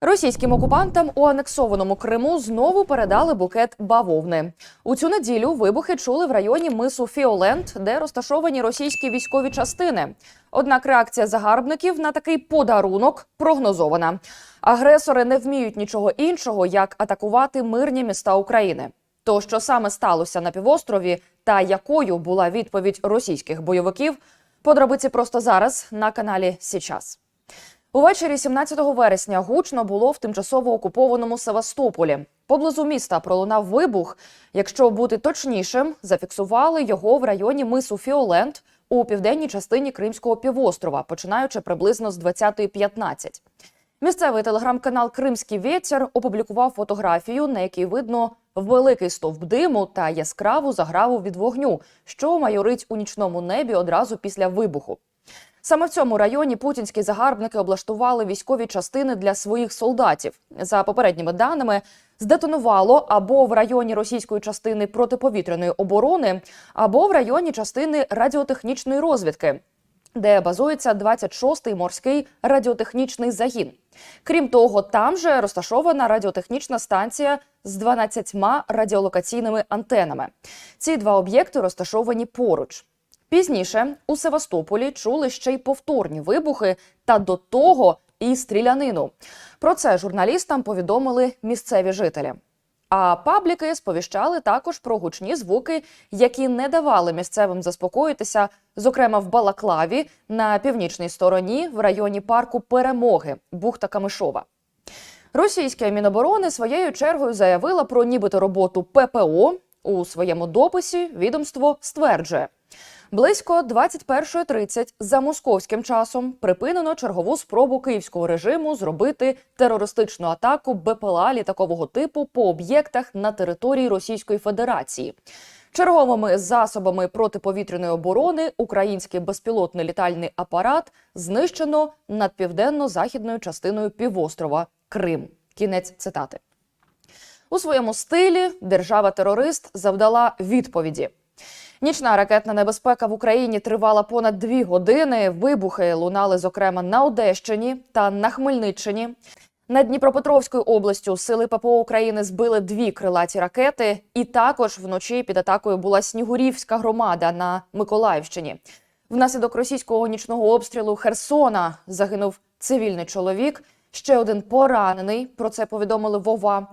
Російським окупантам у анексованому Криму знову передали букет бавовни. У цю неділю вибухи чули в районі мису Фіоленд, де розташовані російські військові частини. Однак реакція загарбників на такий подарунок прогнозована. Агресори не вміють нічого іншого, як атакувати мирні міста України. То, що саме сталося на півострові, та якою була відповідь російських бойовиків, подробиці просто зараз на каналі Січас. Увечері 17 вересня гучно було в тимчасово окупованому Севастополі. Поблизу міста пролунав вибух. Якщо бути точнішим, зафіксували його в районі мису Фіоленд у південній частині Кримського півострова, починаючи приблизно з 20.15. Місцевий телеграм-канал Кримський вєтір опублікував фотографію, на якій видно великий стовп диму та яскраву заграву від вогню, що майорить у нічному небі одразу після вибуху. Саме в цьому районі путінські загарбники облаштували військові частини для своїх солдатів. За попередніми даними, здетонувало або в районі російської частини протиповітряної оборони, або в районі частини радіотехнічної розвідки, де базується 26-й морський радіотехнічний загін. Крім того, там же розташована радіотехнічна станція з 12 радіолокаційними антенами. Ці два об'єкти розташовані поруч. Пізніше у Севастополі чули ще й повторні вибухи та до того і стрілянину. Про це журналістам повідомили місцеві жителі. А пабліки сповіщали також про гучні звуки, які не давали місцевим заспокоїтися, зокрема в Балаклаві на північній стороні в районі парку Перемоги бухта Камишова. Російське Міноборони своєю чергою заявила про нібито роботу ППО. У своєму дописі відомство стверджує. Близько 21.30 за московським часом припинено чергову спробу київського режиму зробити терористичну атаку БПЛА літакового типу по об'єктах на території Російської Федерації. Черговими засобами протиповітряної оборони український безпілотний літальний апарат знищено над південно-західною частиною півострова Крим. Кінець цитати. У своєму стилі держава-терорист завдала відповіді. Нічна ракетна небезпека в Україні тривала понад дві години. Вибухи лунали, зокрема, на Одещині та на Хмельниччині. Над Дніпропетровською областю сили ППО України збили дві крилаті ракети, і також вночі під атакою була Снігурівська громада на Миколаївщині. Внаслідок російського нічного обстрілу Херсона загинув цивільний чоловік. Ще один поранений. Про це повідомили Вова.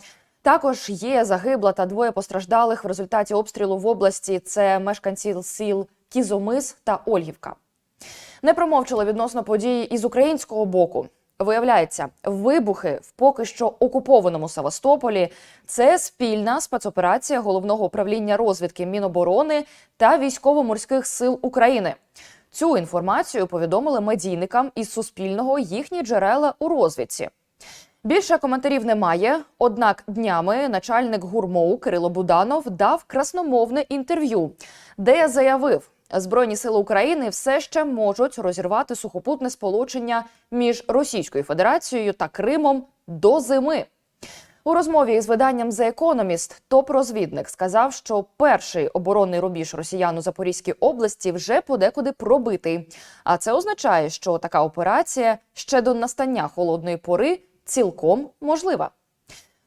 Також є загибла та двоє постраждалих в результаті обстрілу в області. Це мешканці сіл Кізомис та Ольгівка. Не промовчали відносно події із українського боку. Виявляється, вибухи в поки що окупованому Севастополі це спільна спецоперація головного управління розвідки Міноборони та військово-морських сил України. Цю інформацію повідомили медійникам із Суспільного їхні джерела у розвідці. Більше коментарів немає. Однак днями начальник гурмоу Кирило Буданов дав красномовне інтерв'ю, де заявив, Збройні сили України все ще можуть розірвати сухопутне сполучення між Російською Федерацією та Кримом до зими. У розмові із виданням The Economist топ-розвідник сказав, що перший оборонний рубіж росіян у Запорізькій області вже подекуди пробитий. А це означає, що така операція ще до настання холодної пори цілком можлива.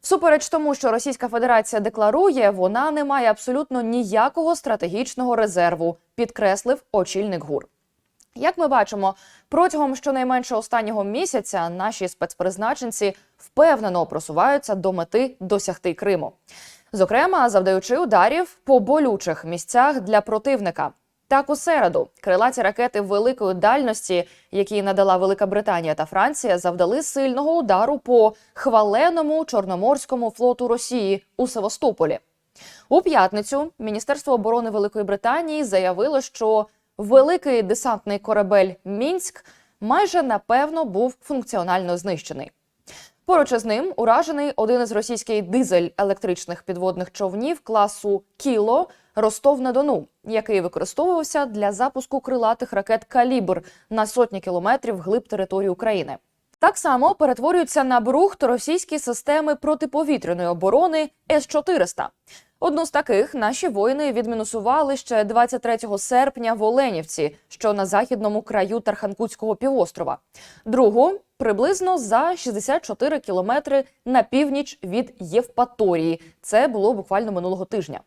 Всупереч тому, що Російська Федерація декларує, вона не має абсолютно ніякого стратегічного резерву, підкреслив очільник ГУР. Як ми бачимо, протягом щонайменше останнього місяця наші спецпризначенці впевнено просуваються до мети досягти Криму, зокрема завдаючи ударів по болючих місцях для противника. Так, у середу крилаті ракети великої дальності, які надала Велика Британія та Франція, завдали сильного удару по хваленому чорноморському флоту Росії у Севастополі. У п'ятницю Міністерство оборони Великої Британії заявило, що великий десантний корабель Мінськ майже напевно був функціонально знищений. Поруч із ним уражений один із російських дизель-електричних підводних човнів класу Кіло Ростов на Дону, який використовувався для запуску крилатих ракет Калібр на сотні кілометрів глиб території України. Так само перетворюються на брухт російські системи протиповітряної оборони С-400. Одну з таких наші воїни відмінусували ще 23 серпня в Оленівці, що на західному краю Тарханкутського півострова. Другу приблизно за 64 кілометри на північ від Євпаторії. Це було буквально минулого тижня.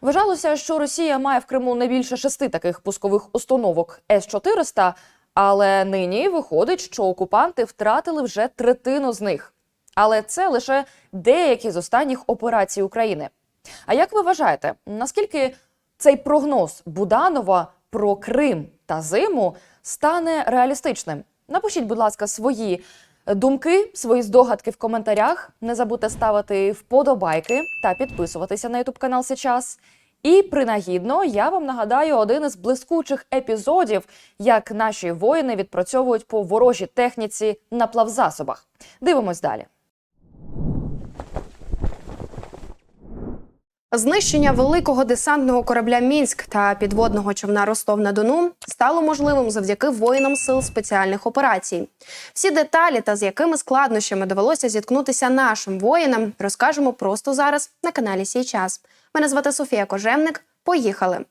Вважалося, що Росія має в Криму не більше шести таких пускових установок С-400, але нині виходить, що окупанти втратили вже третину з них. Але це лише деякі з останніх операцій України. А як ви вважаєте, наскільки цей прогноз Буданова про Крим та зиму стане реалістичним? Напишіть, будь ласка, свої думки, свої здогадки в коментарях. Не забудьте ставити вподобайки та підписуватися на ютуб канал Сейчас. І принагідно я вам нагадаю один із блискучих епізодів, як наші воїни відпрацьовують по ворожій техніці на плавзасобах. Дивимось далі. Знищення великого десантного корабля Мінськ та підводного човна Ростов на Дону стало можливим завдяки воїнам сил спеціальних операцій. Всі деталі та з якими складнощами довелося зіткнутися нашим воїнам, розкажемо просто зараз на каналі Сій час. Мене звати Софія Кожевник. Поїхали.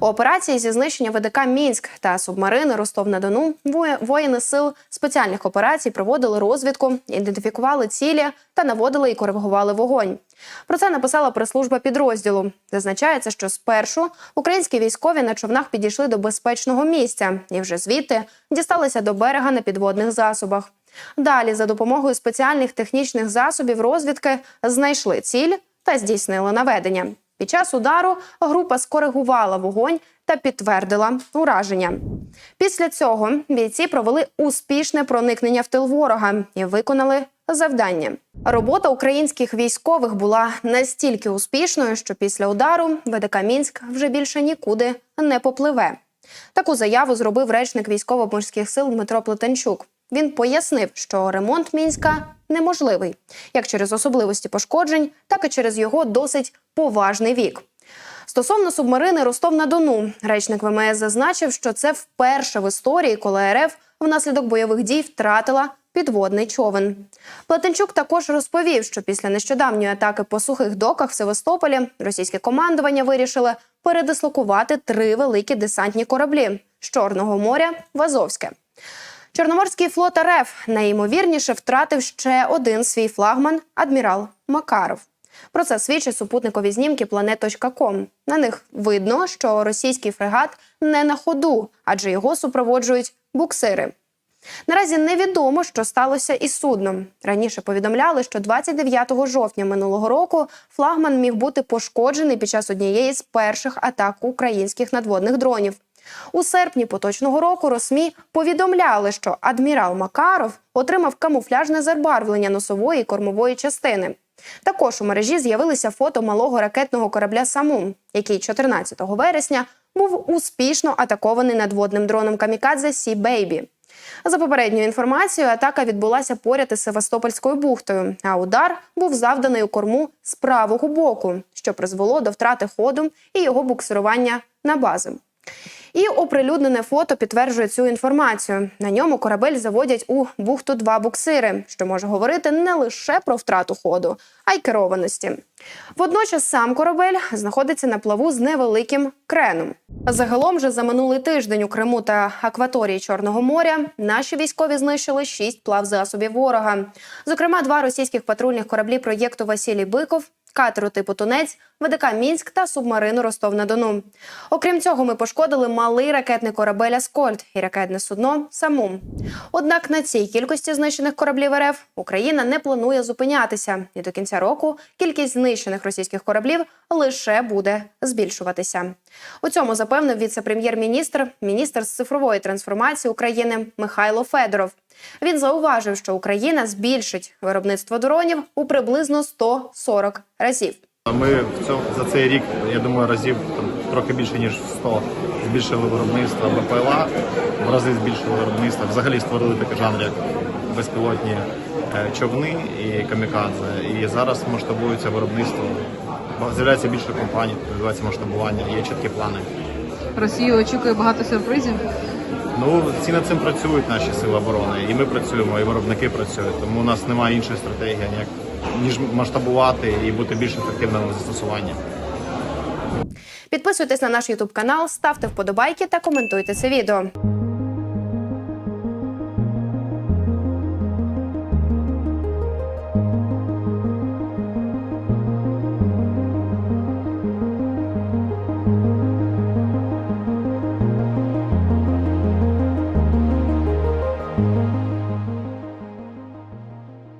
У операції зі знищення ВДК Мінськ та субмарини Ростов на Дону воїни сил спеціальних операцій проводили розвідку, ідентифікували цілі та наводили і коригували вогонь. Про це написала прес-служба підрозділу. Зазначається, що спершу українські військові на човнах підійшли до безпечного місця і вже звідти дісталися до берега на підводних засобах. Далі, за допомогою спеціальних технічних засобів розвідки, знайшли ціль та здійснили наведення. Під час удару група скоригувала вогонь та підтвердила ураження. Після цього бійці провели успішне проникнення в тил ворога і виконали завдання. Робота українських військових була настільки успішною, що після удару ВДК Мінськ вже більше нікуди не попливе. Таку заяву зробив речник військово-морських сил Дмитро Плетенчук. Він пояснив, що ремонт мінська неможливий як через особливості пошкоджень, так і через його досить поважний вік. Стосовно субмарини Ростов на Дону, речник ВМС зазначив, що це вперше в історії, коли РФ внаслідок бойових дій втратила підводний човен. Платенчук також розповів, що після нещодавньої атаки по сухих доках в Севастополі російське командування вирішили передислокувати три великі десантні кораблі з Чорного моря в Азовське. Чорноморський флот РФ найімовірніше втратив ще один свій флагман адмірал Макаров. Про це свідчать супутникові знімки Planet.com. На них видно, що російський фрегат не на ходу, адже його супроводжують буксири. Наразі невідомо, що сталося із судном. Раніше повідомляли, що 29 жовтня минулого року флагман міг бути пошкоджений під час однієї з перших атак українських надводних дронів. У серпні поточного року Росмі повідомляли, що адмірал Макаров отримав камуфляжне забарвлення носової і кормової частини. Також у мережі з'явилися фото малого ракетного корабля Самум, який 14 вересня був успішно атакований надводним дроном Камікадзе Сі Бейбі. За попередньою інформацією, атака відбулася поряд із Севастопольською бухтою, а удар був завданий у корму з правого боку, що призвело до втрати ходу і його буксирування на базу. І оприлюднене фото підтверджує цю інформацію. На ньому корабель заводять у бухту два буксири, що може говорити не лише про втрату ходу, а й керованості. Водночас сам корабель знаходиться на плаву з невеликим креном. Загалом же за минулий тиждень у Криму та акваторії Чорного моря наші військові знищили шість плавзасобів ворога. Зокрема, два російських патрульних кораблі проєкту Василій Биков катеру типу Тунець, ВДК Мінськ та субмарину Ростов на Дону. Окрім цього, ми пошкодили малий ракетний корабель Аскольд і ракетне судно Самум. Однак на цій кількості знищених кораблів РФ Україна не планує зупинятися, і до кінця року кількість знищених російських кораблів лише буде збільшуватися. У цьому запевнив віце-прем'єр-міністр, міністр з цифрової трансформації України Михайло Федоров. Він зауважив, що Україна збільшить виробництво дронів у приблизно 140 разів. Ми в цьому за цей рік, я думаю, разів там трохи більше ніж в 100 збільшили виробництво БПЛА, в рази збільшили виробництво. Взагалі створили такий жанр, як безпілотні е, човни і камікадзе. І зараз масштабується виробництво. З'являється більше компаній, відбувається масштабування, є чіткі плани. Росію очікує багато сюрпризів. Ну, ці над цим працюють наші сили оборони, і ми працюємо, і виробники працюють. Тому у нас немає іншої стратегії, ніяк ніж масштабувати і бути більш ефективними в застосуванні. Підписуйтесь на наш Ютуб канал, ставте вподобайки та коментуйте це відео.